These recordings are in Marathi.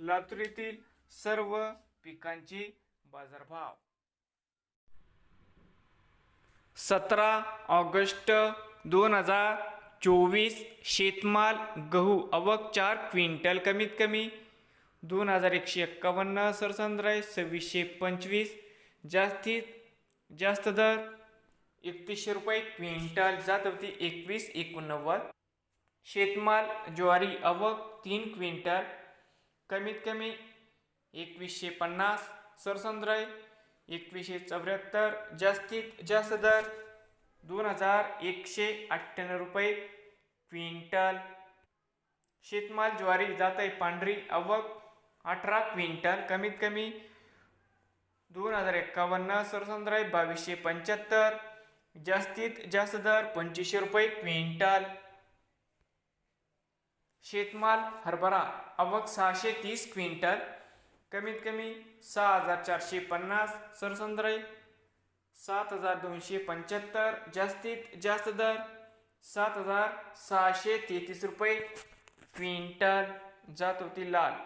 लातूर येथील सर्व पिकांचे बाजारभाव. सतरा ऑगस्ट दोन हजार चोवीस शेतमाल गहू अवक चार क्विंटल कमीत कमी दोन हजार एकशे एक्कावन्न सरसंद्र सव्वीसशे पंचवीस. जास्तीत जास्त दर एकतीसशे रुपये क्विंटल जात होती एकवीस एकोणनव्वद. शेतमाल ज्वारी अवक तीन क्विंटल कमीत कमी एकवीसशे पन्नास सरसंद्रय एकवीसशे चौऱ्याहत्तर जास्तीत जास्त दर दोन हजार एकशे अठ्ठ्याण्णव रुपये. क्विंटल. शेतमाल ज्वारी जात आहे पांढरी अवक अठरा क्विंटल कमीत कमी दोन हजार एक्कावन्न सरसंद्र बावीसशे पंच्याहत्तर जास्तीत जास्त दर पंचवीसशे रुपये क्विंटल. शेतमाल हरभरा अवक सहाशे तीस क्विंटल कमीत कमी सहा हजार चारशे पन्नास सरसंद्र सात हजार दोनशे पंच्याहत्तर जास्तीत जास्त दर सात हजार सहाशे तेहतीस रुपये क्विंटल जात होती लाल.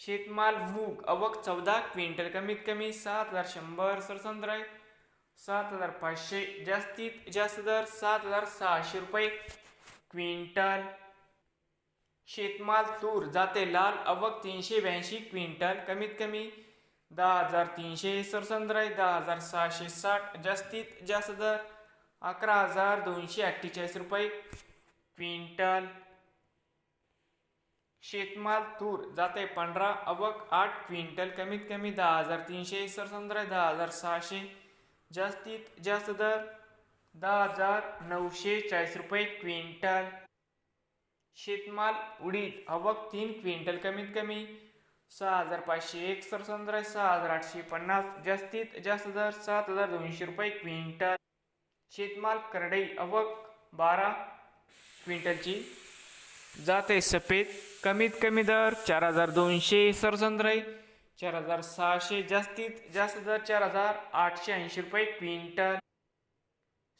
शेतमाल मूग अवक चौदा क्विंटल कमीत कमी सात हजार शंभर सरसंद्रय सात हजार पाचशे जास्तीत जास्त दर सात हजार सहाशे रुपये क्विंटल. शेतमाल तूर जाते लाल अवक तीनशे ब्याऐंशी क्विंटल कमीत कमी दहा हजार तीनशे सरसंद्र दहा हजार सहाशे साठ जास्तीत जास्त दर अकरा हजार दोनशे अठ्ठेचाळीस रुपये क्विंटल. शेतमाल तूर जाते पंधरा अवक आठ क्विंटल कमीत कमी दहा हजार तीनशे सरसंद्र दहा हजार सहाशे जास्तीत जास्त दर दहा हजार नऊशे चाळीस रुपये क्विंटल. शेतमाल उडीद अवक तीन क्विंटल कमीत कमी. सहा हजार पाचशे एक सरसंद्र सहा हजार आठशे पन्नास जास्तीत जास्त दर सात हजार दोनशे रुपये क्विंटल. शेतमाल करडई अवक बारा क्विंटलची. जाते सफेद कमीत कमी दर चार हजार दोनशे सरसंद्रय चार हजार सहाशे जास्तीत जास्त दर चार हजार आठशे ऐंशी रुपये क्विंटल.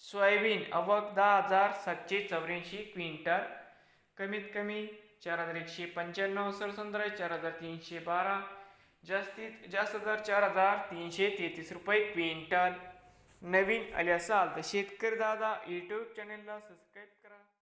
सोयाबीन अवक दहा हजार सातशे चौऱ्याऐंशी क्विंटल. कमीत कमी चार हजार एकशे पंच्याण्णव सरसंद्र चार हजार तीनशे बारा. जास्तीत जास्त दर चार हजार तीनशे तेहतीस रुपये क्विंटल. नवीन आले असाल तर शेतकरी दादा यूट्यूब चॅनेलला सबस्क्राईब